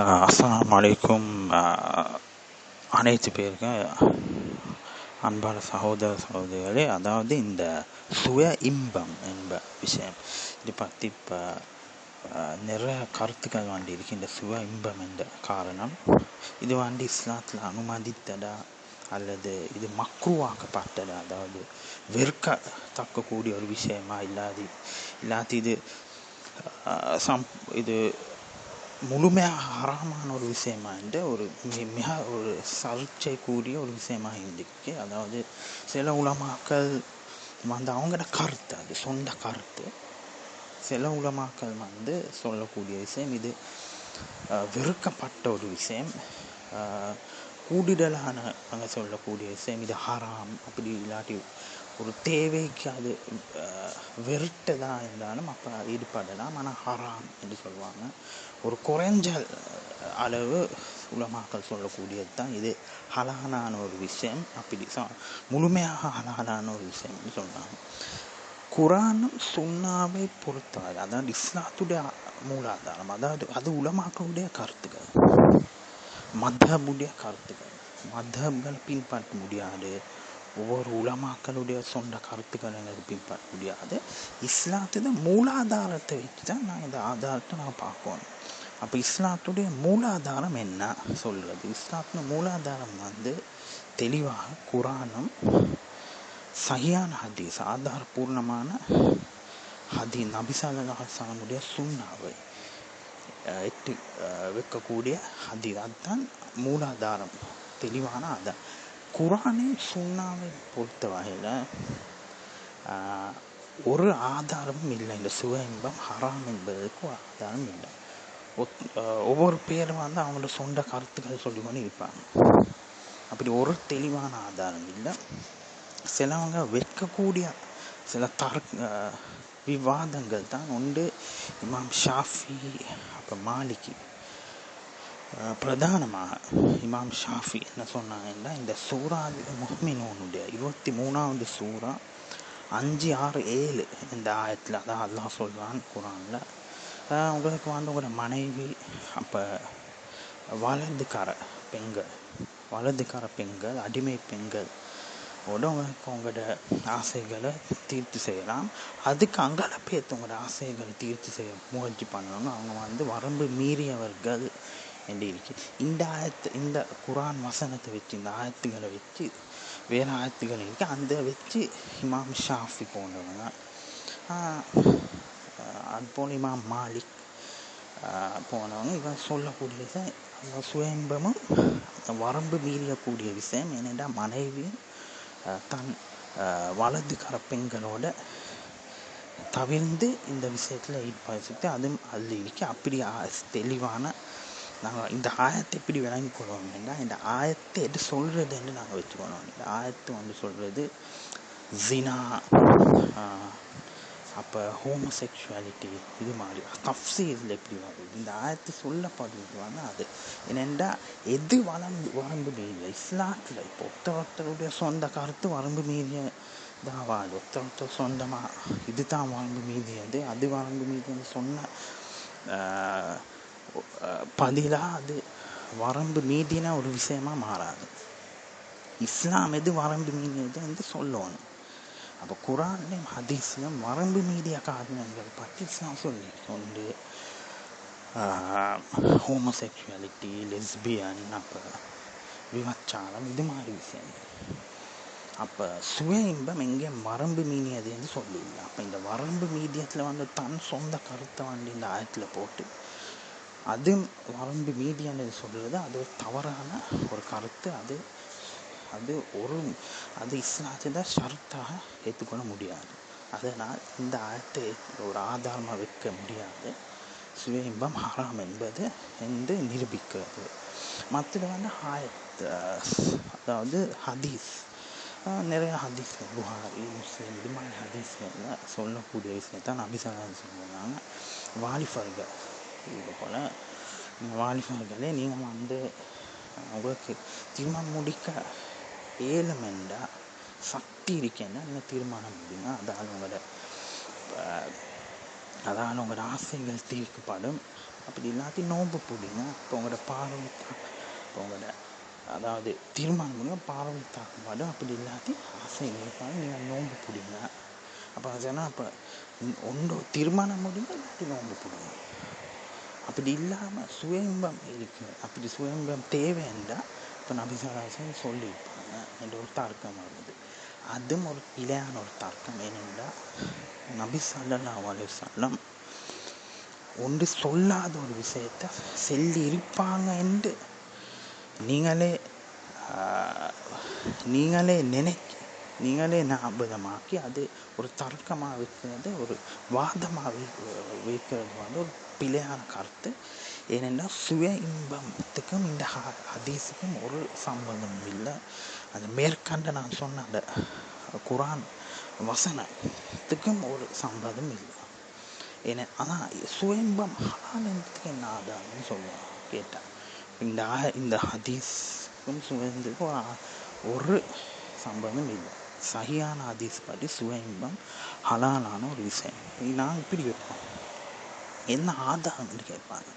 அஸ்ஸலாமு அலைக்கும் அனைத்து பேருக்கும் அன்பான சகோதர சகோதரிகளே அதாவது இந்த சுய இன்பம் என்ப விஷயம். இது பற்றி இப்போ நிறைய கருத்துக்கள் வாண்டி இருக்கு. இந்த சுய இன்பம் என்ற காரணம். இது வாண்டி இஸ்லாத்தில் அனுமதித்ததா? அல்லது இது மக்ருவாக்கப்பட்டதா? அதாவது வெறுக்கத்தக்கக்கூடிய ஒரு விஷயமா? இல்லாது இல்லாது இது சம் இது முழுமையாக ஹராமான ஒரு விஷயமா என்று ஒரு மிக ஒரு சர்ச்சை கூடிய ஒரு விஷயமாக இருந்துச்சு அதாவது சில உலமாக்கள் வந்து அவங்களோட கருத்து அது சொந்த கருத்து. சில உலமாக்கள் வந்து சொல்லக்கூடிய விஷயம் இது வெறுக்கப்பட்ட ஒரு விஷயம். கூடிடலான நாங்கள் சொல்லக்கூடிய விஷயம் இது ஹராம் அப்படி இல்லாட்டி ஒரு தேவைக்கு அது அஹ், வெறுட்டதா இருந்தாலும் அப்போ ஈடுபடலாம். ஆனால் ஹராம் என்று சொல்லுவாங்க. ஒரு குறைஞ்ச அளவு உலமாக்கள் சொல்லக்கூடியது தான் இது. ஹலாலான ஒரு விஷயம். அப்படி சா முழுமையாக ஹலாலான ஒரு விஷயம்னு சொல்றாங்க. குரானும் சுண்ணாவை பொறுத்தவரை அதாவது இஸ்லாத்துடைய மூலாதாரம் அதாவது அது உலமாக்களுடைய கருத்துக்கள். மதபுடைய கருத்துக்கள். மதங்கள் பின்பற்ற முடியாது. ஒவ்வொரு உலமாக்களுடைய சொந்த கருத்துக்களை எங்களுக்கு பின்பற்ற முடியாது இஸ்லாத்துடைய மூலாதாரத்தை வச்சு தான் நான் இந்த ஆதாரத்தை நான் பார்க்கணும் அப்போ இஸ்லாத்துடைய மூலாதாரம் என்ன சொல்றது இஸ்லாத்துடைய மூலாதாரம் வந்து தெளிவாக குரானும் சகியான ஹதீஸ் ஆதாரபூர்ணமான ஹதி நபிசாலுடைய சுண்ணாவை அஹ், எட்டு அஹ், வைக்கக்கூடிய ஹதீஸ் அதுதான் மூலாதாரம் தெளிவான ஆதாரம் குரானின் சுண்ணாவை பொறுத்த வகையில் ஒரு ஆதாரமும் இல்லை. இந்த சுக இன்பம் ஹராம் என்பதற்கு ஒரு ஆதாரம் இல்லை. ஒத்- ஒவ்வொரு பேரும் வந்து அவங்களோட சொந்த கருத்துக்கள் சொல்லிக்கொண்டு இருப்பாங்க. அப்படி ஒரு தெளிவான ஆதாரம் இல்லை. சிலவங்க வைக்கக்கூடிய சில தர் விவாதங்கள் தான் உண்டு. இமாம் ஷாஃபி அப்புறம் மாலிகி பிரதானமாக இமாம் ஷாஃபி என்ன சொன்னாங்கன்னா இந்த சூரா முஹ்மினோனுடைய இருபத்தி மூணாவது சூரா அஞ்சு ஆறு ஏழு இந்த ஆயத்தில் அதான் அல்லா சொல்கிறான் குரானில். உங்களுக்கு வந்து உங்களோட மனைவி அப்போ வலதுக்கார பெண்கள் வலதுக்கார பெண்கள் அடிமை பெண்கள் ஓட உங்களோட ஆசைகளை தீர்த்து செய்யலாம். அதுக்கு அங்கால பேர்த்து உங்களோட ஆசைகளை தீர்த்து செய்ய முயற்சி பண்ணணும்னு அவங்க வந்து வரம்பு மீறியவர்கள் என்று இருக்கு இந்த ஆயத்து இந்த குரான் வசனத்தை வச்சு இந்த ஆயத்துகளை வச்சு வேறு ஆயத்துகள் இருக்கு அந்த வச்சு இமாம் ஷாஃபி போன்றவங்க அதுபோல் இமாம் மாலிக் போனவங்க இவன் சொல்லக்கூடிய விஷயம் அந்த சுயம்பமும் வரம்பு மீறக்கூடிய விஷயம் என்னென்றால் மனைவி தன் வலது கர பெண்களோட தவிர்ந்து இந்த விஷயத்தில் ஈடுபடுத்தி அதுவும் அதில் இருக்கு அப்படி தெளிவான நாங்கள் இந்த ஆயத்தை எப்படி விளங்கி கொள்வோம்னா இந்த ஆயத்தை எது சொல்கிறதுன்னு நாங்கள் வச்சுக்கணும் இந்த ஆயத்தை வந்து சொல்கிறது ஜினா அப்போ ஹோமோசெக்ஷுவாலிட்டி இது மாதிரி. தஃப்சீரில் எப்படி வருது இந்த ஆயத்தை சொல்லப்படுறது வந்து அது. என்னென்னா எது வரம்பு வரம்பு மீறிய இஸ்லாத்தில் இப்போ ஒருத்தர் ஒருத்தருடைய சொந்த கருத்து வரம்பு மீறிய தான் வாழும். ஒருத்தர் ஒருத்தர் சொந்தமாக இது தான் வரம்பு மீறியது அது வரம்பு மீறியது சொன்ன பதிலாக அது வரம்பு மீறின ஒரு விஷயமா மாறாது. இஸ்லாம் எது வரம்பு மீறியது என்று சொல்லணும். அப்போ குரான்லையும் ஹதீஸ்லையும் வரம்பு மீறிய காரணங்கள் பற்றி இஸ்லாம் சொல்லி சொல்லு ஹோமோசெக்ஷுவாலிட்டி லெஸ்பியன் அப்போ விபச்சாரம் இது மாதிரி விஷயங்கள். அப்போ சுய இன்பம் எங்கே வரம்பு மீறியதுன்னு சொல்லல அப்போ இந்த வரம்பு மீதியத்தில் வந்து தன் சொந்த கருத்தை வந்து இந்த ஆயத்தில் போட்டு அது வரம்பு மீடியான்னு சொல்கிறது அது ஒரு தவறான ஒரு கருத்து. அது அது ஒரு அது இஸ்லாத்தை ஷரத்தாக ஏற்றுக்கொள்ள முடியாது. அதனால் இந்த ஆயத்தை ஒரு ஆதாரமாக வைக்க முடியாது. சுய இன்பம் ஹராம் என்பது என்று நிரூபிக்கிறது. மற்றது வந்து ஆயத் அதாவது ஹதீஸ். நிறைய ஹதீஸ் புகாரி முஸ்லீம் இது மாதிரி ஹதீஸ் சொல்லக்கூடிய விஷயத்தான் நபிசல்லாம் சொல்லுவாங்க. வாலிஃபர்கள் இது போல் வாலிபர்களே நீங்கள் வந்து உங்களுக்கு திருமணம் முடிக்க ஏலம் என்றால் சக்தி இருக்கேன்னா நீங்கள் தீர்மானம் முடியுங்க அதால் உங்களோட அதால் உங்களோட ஆசைகள் தீர்க்கப்படும். அப்படி இல்லாட்டி நோன்பு பிடிங்க. இப்போ உங்களோட பார்வை இப்போ உங்களோட அதாவது தீர்மானம் பண்ணுங்க பார்வை தாக்கப்பாடு அப்படி இல்லாட்டி ஆசை இருப்பாங்க நீங்கள் நோன்பு பிடிங்க. அப்போ சொன்னால் அப்போ ஒன்று தீர்மானம் முடியுங்க இல்லாட்டி நோன்பு பிடிங்க. அப்படி இல்லாமல் சுயம்பம் இருக்குது அப்படி சுயம்பம் தேவைன்றா இப்போ நபிசாராசன் சொல்லியிருப்பாங்க என்ற ஒரு தர்க்கம் வருது அதுவும் ஒரு இலையான ஒரு தர்க்கம் ஏனென்றால் நபி சல்லா அலிசல்லம் ஒன்று சொல்லாத ஒரு விஷயத்தை சொல்லி இருப்பாங்க என்று நீங்களே நீங்களே நினைக்க நீங்களே ஞாபகமாக்கி அது ஒரு தர்க்கமாக வைக்கிறது ஒரு வாதமாக வைக்கிறது வந்து ஒரு பிழையான கருத்து. ஏனென்றால் சுய இன்பத்துக்கும் இந்த ஹதீஸுக்கும் ஒரு சம்பந்தம் இல்லை. அது மேற்கண்ட நான் சொன்ன அந்த குரான் வசனத்துக்கும் ஒரு சம்பந்தம் இல்லை. ஏன்னா அதான் சுயம்பம் ஹலாலத்துக்கு என்ன ஆதாரம்னு சொல்லுவாங்க கேட்டேன் இந்த இந்த ஹதீஸுக்கும் சுயந்துக்கும் ஒரு சம்பந்தம் இல்லை. சகியான ஹதீஸ் படி சுயம்பம் ஹலாலான ஒரு விஷயம். நான் இப்படி கேட்போம் என்ன ஆதாரம்னு கேட்பாங்க.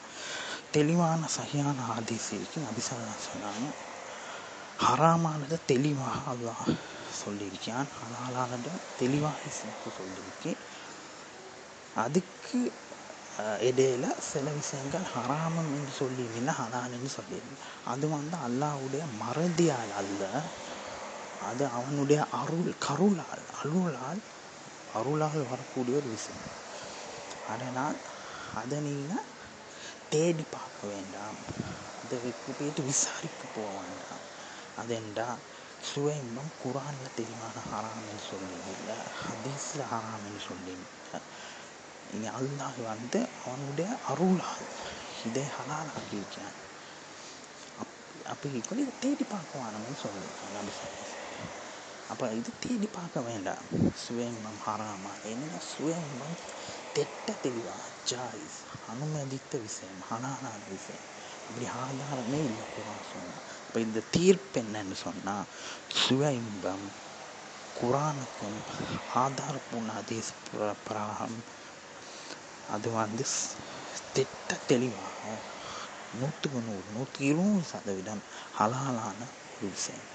தெளிவான சகியான ஹதீஸ் இருக்கு நபிசல்லா சொன்னாங்க ஹராமானதை தெளிவாக அல்லாஹ் சொல்லியிருக்கான் ஹலாலானதை தெளிவாக இஸ்லாத்து சொல்லியிருக்கேன் அதுக்கு இடையில சில விஷயங்கள் ஹராமம் என்று சொல்லியிருந்தீங்கன்னா ஹலான்னு சொல்லியிருந்தேன் அது வந்து அல்லாவுடைய மறதியால் அல்ல. அது அவனுடைய அருள் கருளால் அருளால் அருளால் வரக்கூடிய ஒரு விஷயம் அதனால் அதை நீங்கள் தேடி பார்க்க வேண்டாம் அதை போயிட்டு விசாரிக்க போக வேண்டாம் அதென்றா சுயம்பம் குரானில் தெளிவான ஹராம்னு சொல்லியில்லை ஹதீஸில் ஹராம்னு சொல்லியில்லை இனி அல்லாஹ் வந்து அவனுடைய அருளால் இதை ஹலால் ஆக்கியிருக்கான் அப் அப்படி கூட இதை தேடி பார்க்க வேணும்னு சொல்லியிருக்கான் நபி அப்போ இது தேடி பார்க்க வேண்டாம். சுயம்பம் ஹராமா. ஏன்னா சுயம்பம் திட்ட தெளிவாக ஜாயிஸ் அனுமதித்த விஷயம் ஹலாலான விஷயம். அப்படி ஆதாரமே இல்லை குரான் சொன்னால் இப்போ இந்த தீர்ப்பு என்னன்னு சொன்னால் சுய இன்பம் குரானுக்கும் ஆதாரப்பூர்ண அதீஸ் பிராகம் அது வந்து திட்ட தெளிவாக நூற்றுக்கு நூறு நூற்றி இருபது சதவீதம் ஹலாலான ஒரு விஷயம்.